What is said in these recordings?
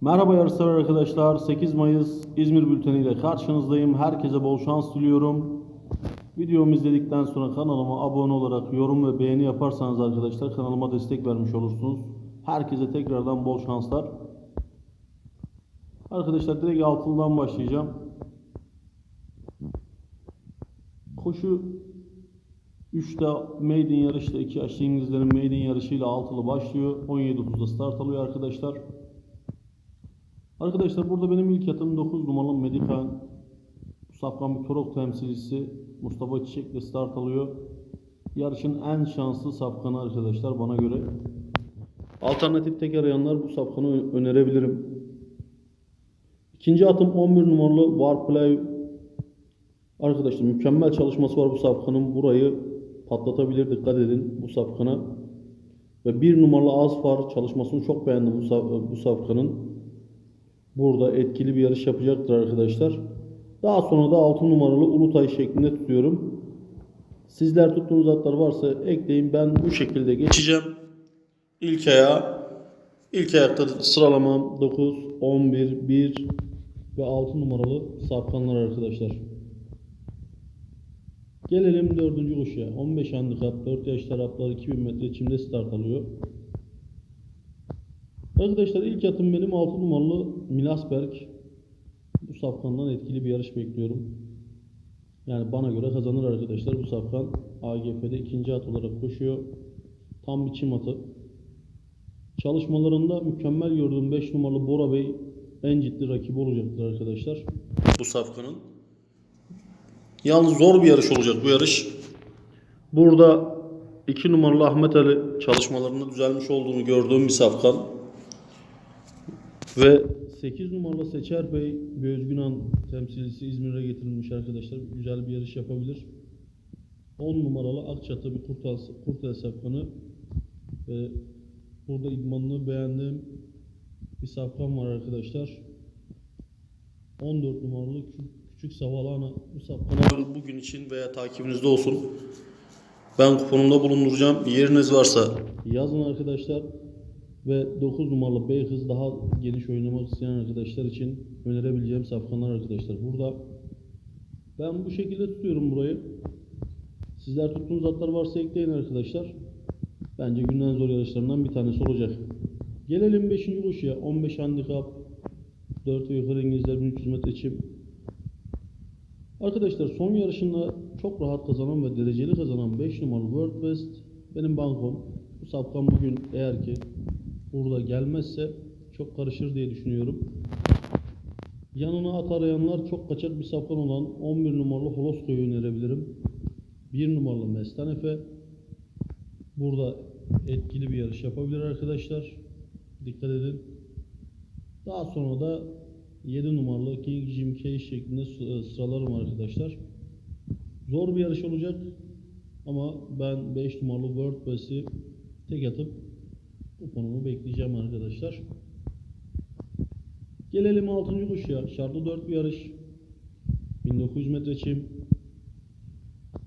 Merhaba yarışlar arkadaşlar. 8 Mayıs İzmir Bülteni ile karşınızdayım. Herkese bol şans diliyorum. Videomu izledikten sonra kanalıma abone olarak yorum ve beğeni yaparsanız arkadaşlar kanalıma destek vermiş olursunuz. Herkese tekrardan bol şanslar. Arkadaşlar direkt altından başlayacağım. Koşu 3'te maiden yarışla 2 yaşlı İngilizlerin maiden yarışıyla altılı başlıyor. 17.30'da start alıyor arkadaşlar. Arkadaşlar burada benim ilk yatım 9 numaralı Medikan Safran bir Torok temsilcisi Mustafa Çiçek'le start alıyor. Yarışın en şanslı safkanı arkadaşlar bana göre. Alternatif tek arayanlar bu safkanı önerebilirim. İkinci atım 11 numaralı Warplay Arkadaşlar mükemmel çalışması var bu safkanın. Burayı patlatabilir dikkat edin bu safkana. Ve bir numaralı Azfar çalışmasını çok beğendim bu, saf- bu safkanın. Burada etkili bir yarış yapacaktır arkadaşlar. Daha sonra da 6 numaralı Ulutay şeklinde tutuyorum. Sizler tuttuğunuz atlar varsa ekleyin. Ben bu şekilde geçeceğim. İlk ayağa. İlk ayakta sıralamam 9, 11, 1 ve 6 numaralı safkanlar arkadaşlar. Gelelim dördüncü koşuya. 15 handikap, 4 yaş taraflar 2000 metre çimde start alıyor. Arkadaşlar ilk atım benim 6 numaralı Milasberg. Bu safkandan etkili bir yarış bekliyorum. Yani bana göre kazanır arkadaşlar bu safkan. AGF'de ikinci at olarak koşuyor. Tam bir çim atı. Çalışmalarında mükemmel gördüğüm 5 numaralı Bora Bey en ciddi rakibi olacaktır arkadaşlar. Bu safkanın. Yalnız zor bir yarış olacak bu yarış. Burada 2 numaralı Ahmet Ali çalışmalarında düzelmiş olduğunu gördüğüm bir safkan. Ve 8 numaralı Seçer Bey bir Özgünan temsilcisi İzmir'e getirilmiş arkadaşlar. Güzel bir yarış yapabilir. 10 numaralı Akçatı bir kurtel safkanı. Ve burada idmanını beğendiğim bir safkan var arkadaşlar. 14 numaralı Kü- Küçük Savalana bu safkanı bugün için veya takibinizde olsun. Ben kuponumda bulunduracağım. Yeriniz varsa yazın arkadaşlar. Ve 9 numaralı Beyhız daha geniş oynamak isteyen arkadaşlar için önerebileceğim safkanlar arkadaşlar. Burada ben bu şekilde tutuyorum burayı. Sizler tuttuğunuz atlar varsa ekleyin arkadaşlar. Bence günden zor yarışlarından bir tanesi olacak. Gelelim 5. koşuya. 15 handikap 4 ve yukarı İngilizler 1300 metre çim. Arkadaşlar son yarışında çok rahat kazanan ve dereceli kazanan 5 numaralı World West benim bankom. Bu safkan bugün eğer ki burada gelmezse çok karışır diye düşünüyorum. Yanına at arayanlar çok kaçak bir safkan olan 11 numaralı Holosko'yu önerebilirim. 1 numaralı Mestan Efe. Burada etkili bir yarış yapabilir arkadaşlar. Dikkat edin. Daha sonra da 7 numaralı King Jim Cage şeklinde sı- sıralarım arkadaşlar. Zor bir yarış olacak. Ama ben 5 numaralı World Pass'i tek atıp kuponumu bekleyeceğim arkadaşlar. Gelelim 6. koşuya. Şartlı 4 bir yarış. 1900 metre çim.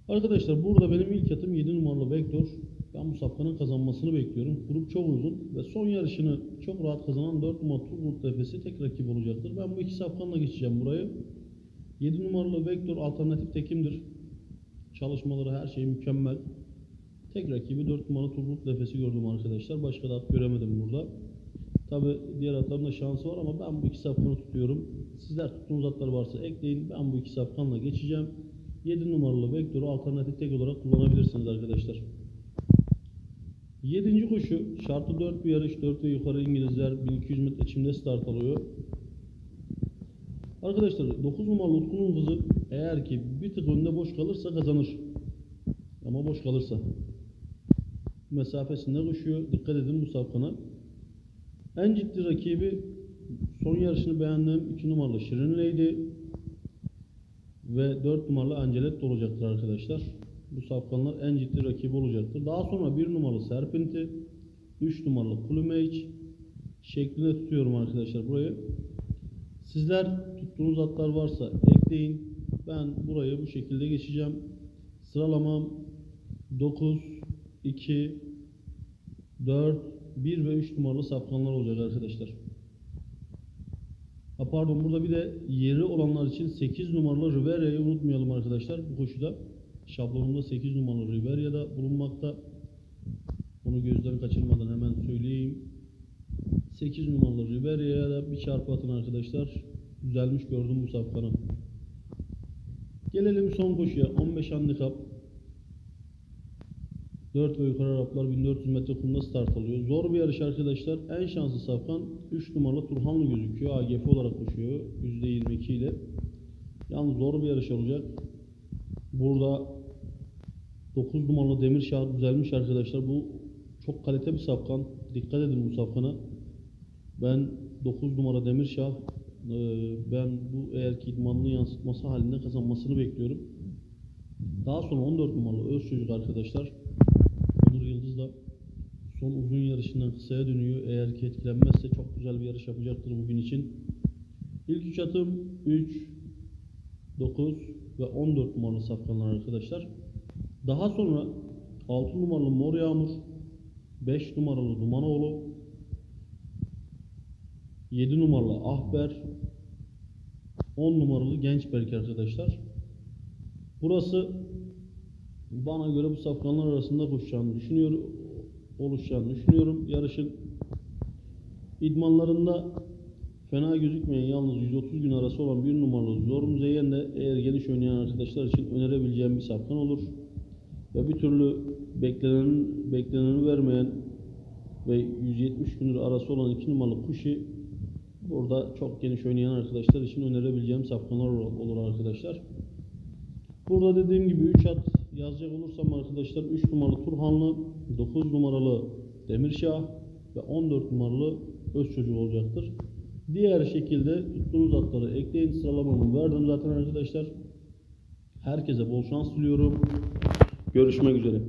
Arkadaşlar burada benim ilk atım 7 numaralı Vector. Ben bu safkanın kazanmasını bekliyorum. Grup çok uygun ve son yarışını çok rahat kazanan 4 numaralı Turgut Efes'i tek rakip olacaktır. Ben bu iki safkanla geçeceğim burayı. 7 numaralı Vector alternatif tekimdir. Çalışmaları her şey mükemmel. Tek rakibi 4 numaralı Turgut Efes'i gördüm arkadaşlar. Başka da at göremedim burada. Tabi diğer atların da şansı var ama ben bu iki safkanı tutuyorum. Sizler tuttuğunuz atlar varsa ekleyin. Ben bu iki safkanla geçeceğim. 7 numaralı Vector'u alternatif tek olarak kullanabilirsiniz arkadaşlar. 7. koşu şartlı 4 bir yarış 4 ve yukarı İngilizler 1200 metre çimde start alıyor. Arkadaşlar 9 numaralı Utku'nun hızı eğer ki bir tık önde boş kalırsa kazanır. Ama boş kalırsa. Mesafesinde koşuyor. Dikkat edin bu safkana. En ciddi rakibi son yarışını beğendiğim 2 numaralı Şirin Lady ve 4 numaralı Angeletto olacaktır arkadaşlar. Bu safkanlar en ciddi rakibi olacaktır. Daha sonra 1 numaralı Serpinti, 3 numaralı Plumage şeklinde tutuyorum arkadaşlar burayı. Sizler tuttuğunuz atlar varsa ekleyin. Ben burayı bu şekilde geçeceğim. Sıralamam 9, 2, 4, 1 ve 3 numaralı safkanlar olacak arkadaşlar. Ha pardon burada bir de yeri olanlar için 8 numaralı Riveria'yı unutmayalım arkadaşlar bu koşuda. Şablonunda 8 numaralı Riveria'da bulunmakta. Onu gözden kaçırmadan hemen söyleyeyim. 8 numaralı Riveria'ya da bir çarpı atın arkadaşlar. Güzelmiş gördüm bu safkanı. Gelelim son koşuya. 15 handikap. 4 ve yukarı Araplar 1400 metre kumda start alıyor. Zor bir yarış arkadaşlar. En şanslı safkan 3 numaralı Turhanlı gözüküyor. AGF olarak koşuyor. %22 ile. Yalnız zor bir yarış olacak. Burada 9 numaralı Demirşah düzelmiş arkadaşlar. Bu çok kalite bir safkan. Dikkat edin bu safkana. Ben 9 numara Demirşah e, ben bu eğer ki idmanlı yansıtması halinde kazanmasını bekliyorum. Daha sonra 14 numaralı öz çocuk arkadaşlar. Son uzun yarışından kısaya dönüyor. Eğer ki etkilenmezse çok güzel bir yarış yapacaktır bugün için. İlk üç atım 3, 9 ve 14 numaralı safkanlar arkadaşlar. Daha sonra 6 numaralı Mor Yağmur, 5 numaralı Dumanoğlu, 7 numaralı Ahber, 10 numaralı Gençberk arkadaşlar. Burası bana göre bu safkanlar arasında koşacağını düşünüyorum. Oluşacağını düşünüyorum. Yarışın idmanlarında fena gözükmeyen yalnız 130 gün arası olan bir numaralı Zor Müzeyyen de eğer geniş oynayan arkadaşlar için önerebileceğim bir safkan olur. Ve bir türlü beklenen, bekleneni vermeyen ve 170 gündür arası olan 2 numaralı Kuşi burada çok geniş oynayan arkadaşlar için önerebileceğim safkanlar olur olur arkadaşlar. Burada dediğim gibi 3 at yazacak olursam arkadaşlar 3 numaralı Turhanlı, 9 numaralı Demirşah ve 14 numaralı Öz Çocuk olacaktır. Diğer şekilde tuttuğunuz atları ekleyin sıralamamı verdim zaten arkadaşlar. Herkese bol şans diliyorum. Görüşmek üzere.